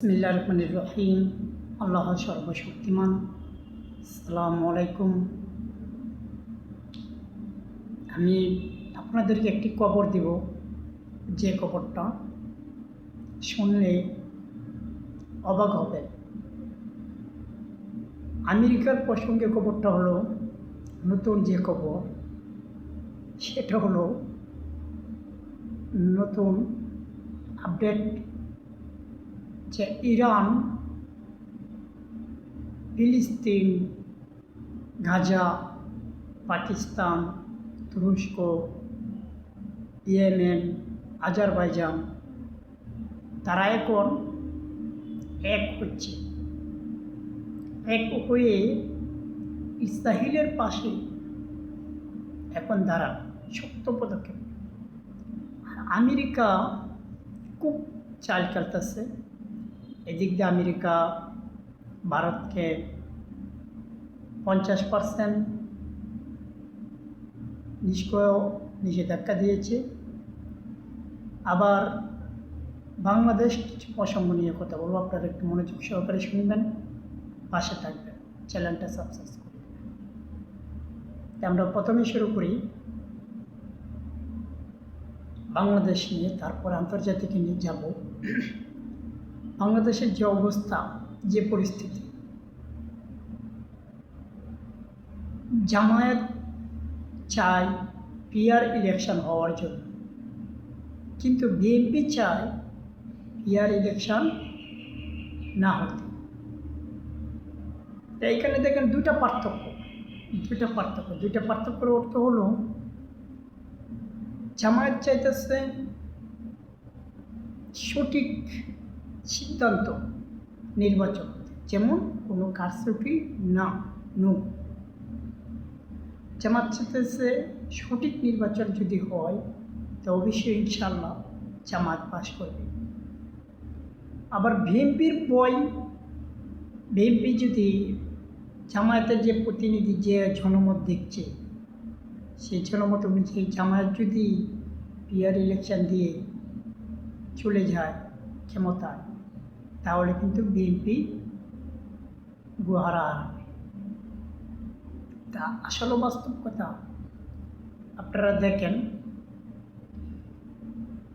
বিসমিল্লাহ রহমান রহিম আল্লাহ সর্বশক্তিমান আসসালামু আলাইকুম আমি আপনাদেরকে একটি কবর দিব। যে কবরটা শুনলে অবাক হবে আমেরিকার প্রসঙ্গে কবরটা হলো, নতুন যে কবর সেটা হলো নতুন আপডেট যে ইরান, ফিলিস্তিন, গাজা, পাকিস্তান, তুরস্ক, ইয়েমেন, আজারবাইজান, তারা এখন এক হচ্ছে। এক হয়ে ইসরাহিলের পাশে এখন দাঁড়ান, শক্ত পদক্ষেপ। আমেরিকা খুব চাল কালতেছে এদিক দিয়ে আমেরিকা, ভারতকে পঞ্চাশ পার্সেন্ট নিষ্ক্রিয় নিষেধাজ্ঞা দিয়েছে। আবার বাংলাদেশ কিছু প্রসঙ্গ নিয়ে কথা বলব, আপনারা একটু মনোযোগ সহকারে শুনবেন, পাশে থাকবেন, চ্যানেলটা সাবস্ক্রাইব করে দেবেন। তা আমরা প্রথমে শুরু করি। বাংলাদেশ নিয়ে, তারপর আন্তর্জাতিক নিয়ে যাব। বাংলাদেশের যে অবস্থা, যে পরিস্থিতি। জামায়াত চায় পিয়ার ইলেকশন হওয়ার জন্য। কিন্তু বিএনপি চায় পিয়ার ইলেকশন না হতে। তা এখানে দেখেন দুটা পার্থক্য দুটা পার্থক্য। দুইটা পার্থক্যের অর্থ হলো, জামায়াত চাইতেছে সঠিক সিদ্ধান্ত নির্বাচন যেমন কোনো কারচুপি না, নো। জামাত চাইতেছে সঠিক নির্বাচন যদি হয়, তো অবশ্যই ইনশাল্লাহ জামাত পাশ করবে। আবার বিএনপির বই, বিএনপি যদি জামায়াতের যে প্রতিনিধি যে জনমত দেখছে, সেই জনমত অনুযায়ী জামায়াত যদি পিয়ার ইলেকশন দিয়ে চলে যায় ক্ষমতায় তাহলে কিন্তু বিএনপি গুহারা হারাবে তা আসলে বাস্তব কথা, আপনারা দেখেন,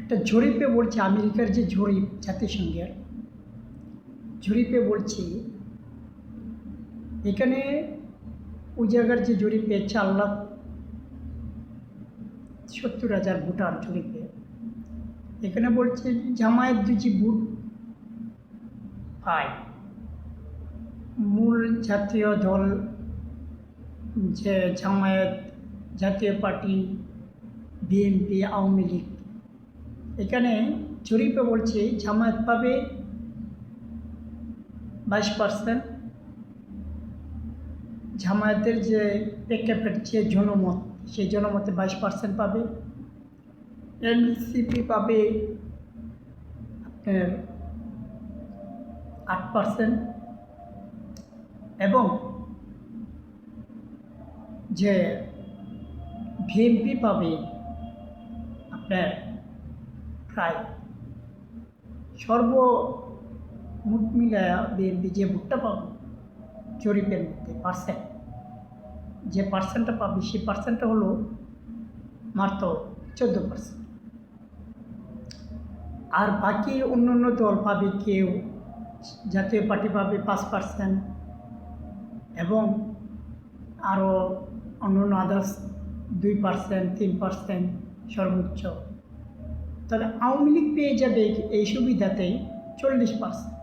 একটা জরিপে বলছে আমেরিকার যে জরিপ, জাতিসংঘের, জরিপে বলছে, এখানে ওই জায়গার যে জরিপে চার লাখ সত্তর হাজার ভোটার জরিপে। এখানে বলছে জামায়াত দুজি ভোট পায় মূল জাতীয় দল যে জামায়াত, জাতীয় পার্টি, বিএনপি, আওয়ামী লীগ। এখানে জরিপে বলছে জামায়াত পাবে বাইশ পার্সেন্ট। জামায়াতের যে প্রেক্ষাপট যে জনমত, সেই জনমতে বাইশ পার্সেন্ট পাবে। এনসিপি পাবে আপনার আট পার্সেন্ট এবং যে ভিএমপি পাবে আপনার প্রায় সর্বমোট মিলায়া বিএনপি যে ভোটটা পাবে, জরিপের মধ্যে পার্সেন্ট যে পার্সেন্টটা পাবে, সেই পার্সেন্টটা হলো মাত্র চোদ্দ পার্সেন্ট আর বাকি অন্য অন্য দল পাবে কেউ জাতীয় পার্টি পাবে পাঁচ পার্সেন্ট এবং আরও অন্য অন্য আদার্স দুই পার্সেন্ট তিন পার্সেন্ট সর্বোচ্চ। তবে আওয়ামী লীগ পেয়ে যাবে এই সুবিধাতেই চল্লিশ পার্সেন্ট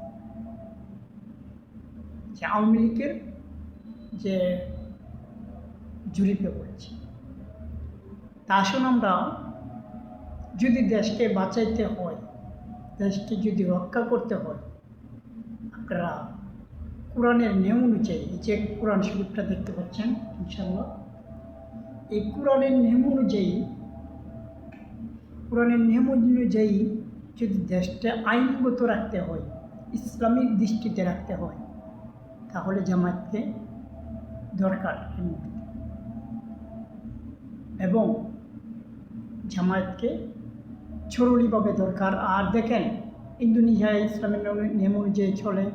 যে আওয়ামী লীগের যে জরিপে পড়েছে। তা আসুন আমরা যদি দেশকে বাঁচাইতে হয়, দেশকে যদি রক্ষা করতে হয় আপনারা কোরআনের নিয়ম অনুযায়ী যে কোরআন শরীফটা দেখতে পাচ্ছেন ইনশাল্লাহ এই কোরআনের নিয়ম অনুযায়ী, কোরআনের নিয়ম অনুযায়ী যদি দেশটা আইনগত রাখতে হয়, ইসলামিক দৃষ্টিতে রাখতে হয়, তাহলে জামায়াতকে দরকার এবং জামায়াতকে জরুরিভাবে দরকার। আর দেখেন ইন্দোনেশিয়ায় ইসলামের নিয়ম- অনুযায়ী চলে।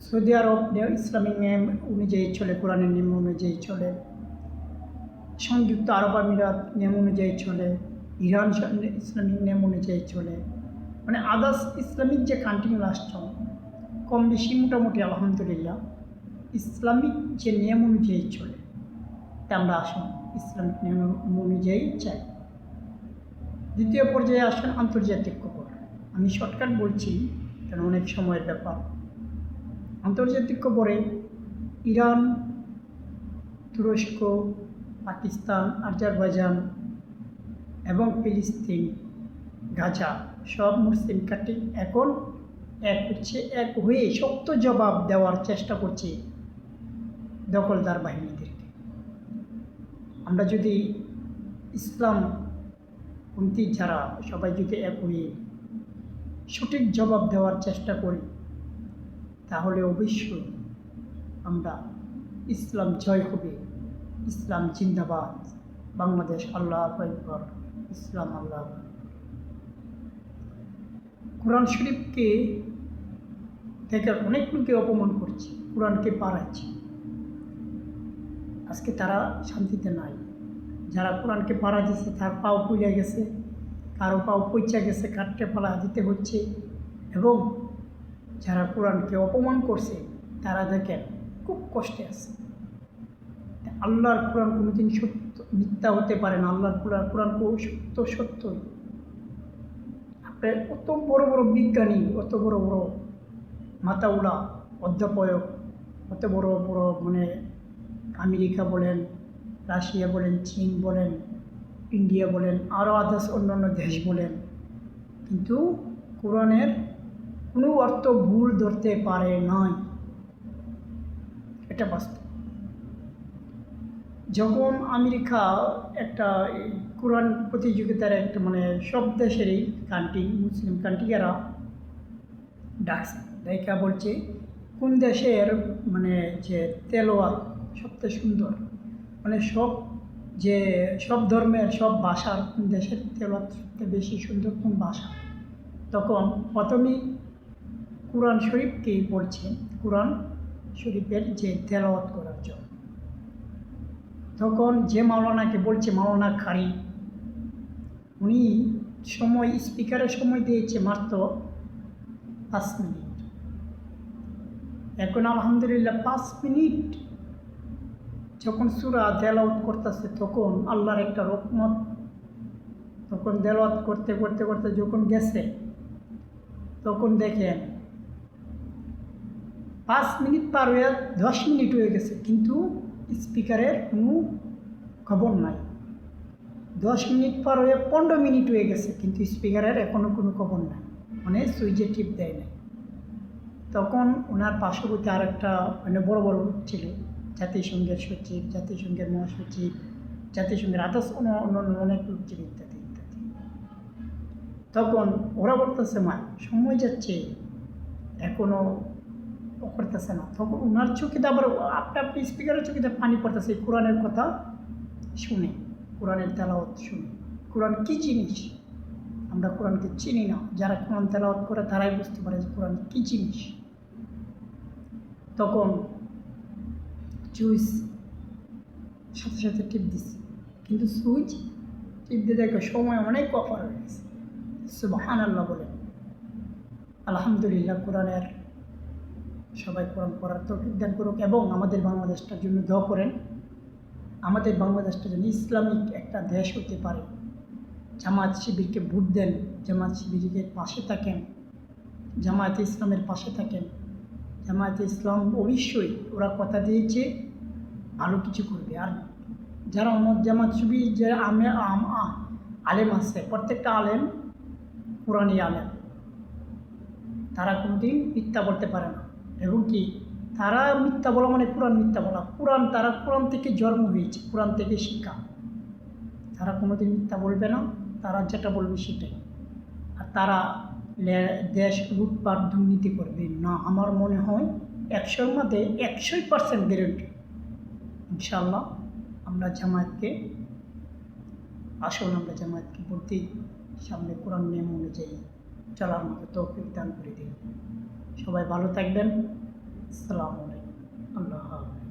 সৌদি আরব ইসলামিক নিয়ম অনুযায়ী চলে, কোরআনের নিয়ম অনুযায়ী চলে। সংযুক্ত আরব আমিরাত নিয়ম অনুযায়ী চলে। ইরান ইসলামিক নিয়ম অনুযায়ী চলে। মানে আদার্স ইসলামিক যে কান্ট্রি রাষ্ট্র, কম বেশি মোটামুটি আলহামদুলিল্লাহ, ইসলামিক যে নিয়ম অনুযায়ী চলে, তা আমরা আসুন ইসলামিক নিয়ম অনুযায়ী চাই দ্বিতীয় পর্যায়ে আসেন আন্তর্জাতিক খবর আমি শর্টকাট বলছি, কেন অনেক সময়ের ব্যাপার। আন্তর্জাতিক খবরে ইরান, তুরস্ক, পাকিস্তান, আজারবাইজান এবং ফিলিস্তিন, গাজা সব মুসলিম কান্ট্রি এখন এক হচ্ছে, এক হয়ে শক্ত জবাব দেওয়ার চেষ্টা করছে দখলদার বাহিনীদেরকে। আমরা যদি ইসলাম পন্থী যারা সবাই যদি এক হয়ে সঠিক জবাব দেওয়ার চেষ্টা করি, তাহলে অবশ্যই আমরা ইসলাম জয় হবে। ইসলাম জিন্দাবাদ। বাংলাদেশ আল্লাহ আকবর। ইসলাম আল্লাহ কোরআন শরীফকে থেকে অনেক লোকে অপমান করছে, কোরআনকে পাড়াচ্ছে আজকে তারা শান্তিতে নাই। যারা কোরআনকে পাড়া দিচ্ছে তার পাও পুড়ে গেছে, কারও পাও পইচা গেছে, কাটতে পালা দিতে হচ্ছে। এবং যারা কোরআনকে অপমান করছে, তারা দেখেন খুব কষ্টে আছে। আল্লাহর কোরআন কোনোদিন সত্য, মিথ্যা হতে পারে না। আল্লাহর কোরআন কোরআন সত্য, সত্যই। আপনার অত বড় বড় বিজ্ঞানী, অত বড় বড় মাতাউলা, অধ্যাপক, অত বড় বড় মানে আমেরিকা বলেন রাশিয়া বলেন, চীন বলেন, ইন্ডিয়া বলেন আরও আদার্স অন্যান্য দেশ বলেন। কিন্তু কোরআনের কোনো অর্থ ভুল ধরতে পারে নাই। এটা বাস্তব। যখন আমেরিকা একটা কোরআন প্রতিযোগিতার একটা মানে সব দেশেরই কান্ট্রি, মুসলিম কান্ট্রিরা ডাকছে। দেখা বলছে, কোন দেশের মানে যে তেলোয়ার সবচেয়ে সুন্দর? মানে সব যে সব ধর্মের, সব ভাষার দেশের সবচেয়ে বেশি সুন্দর কোন ভাষা? তখন প্রথমেই কোরআন শরীফকেই পড়ছে। কোরআন শরীফের যে তেলাওয়াত করার জন্য। তখন যে মাওলানাকে বলছে, মাওলানা খারি উনি সময়, স্পিকারের সময় দিয়েছে মাত্র পাঁচ মিনিট। এখন আলহামদুলিল্লাহ পাঁচ মিনিট যখন সুরা দেলাওয়াত করতেছে, তখন আল্লাহর একটা রকমত তখন দেলাওয়াত করতে করতে করতে যখন গেছে, তখন দেখেন পাঁচ মিনিট পার হয়ে দশ মিনিট হয়ে গেছে, কিন্তু স্পিকারের কোনো খবর নাই। দশ মিনিট পার হয়ে পনেরো মিনিট হয়ে গেছে, কিন্তু স্পিকারের এখনও কোনো খবর নাই। মানে সুইচে টিপ দেয় নাই। তখন ওনার পার্শ্ববর্তী আর একটা মানে বড় বড় ছিল জাতিসংঘের সচিব, জাতিসংঘের মহাসচিব, জাতিসংঘের আদার্স অন্যান্য অনেক লোক ইত্যাদি ইত্যাদি। তখন ওরা বলতেছে, মা, সময় যাচ্ছে। এখনও করতেছে না। তখন ওনার চোখেতে আবার আপনি আপনি স্পিকারের চোখেতে পানি পড়তেছে কোরআনের কথা শুনে, কোরআনের তেলাওয়াত শুনে। কোরআন কী জিনিস? আমরা কোরআনকে চিনি না। যারা কোরআন তেলাওয়াত করে, তারাই বুঝতে পারে যে কোরআন কী জিনিস। তখন সুইচ সাথে সাথে টিপ দিচ্ছে কিন্তু সুইচ টিপ দিয়ে দেখো, সময় অনেক অফার হয়ে গেছে। সুবাহান আল্লাহ বলে। আলহামদুলিল্লাহ, কোরআনের সবাই কোরআন করার তো দান করুক এবং আমাদের বাংলাদেশটার জন্য দোয়া করেন। আমাদের বাংলাদেশটা যেন ইসলামিক একটা দেশ হতে পারে। জামাত শিবিরকে ভোট দেন জামাত শিবিরকে পাশে থাকেন, জামায়াতে ইসলামের পাশে থাকেন। জামায়াতে ইসলাম অবশ্যই ওরা কথা দিয়েছে ভালো কিছু করবে। আর যারা আমার জামাত ছবি যে আমে, আম- আলেম আছে, প্রত্যেকটা আলেম কোরআনী আলেম। তারা কোনোদিন মিথ্যা বলতে পারে না। এবং কি, তারা মিথ্যা বলা মানে কোরআন মিথ্যা বলা। কোরআন, তারা কোরআন থেকে জন্ম হয়েছে, কোরআন থেকে শিক্ষা। তারা কোনোদিন মিথ্যা বলবে না, তারা যেটা বলবে সেটাই। আর তারা দেশ লুটপাট দুর্নীতি করবে। না, আমার মনে হয় একশোর মধ্যে একশোই পার্সেন্ট গ্যারেন্টি ইনশাল্লাহ আমরা জামায়াতকে, আসল আমরা জামায়াতকে ভোট সামনে কোরআন নিয়ম অনুযায়ী চলার মতো তৌফিক দান করে দিন। সবাই ভালো থাকবেন। আসসালামু আলাইকুম।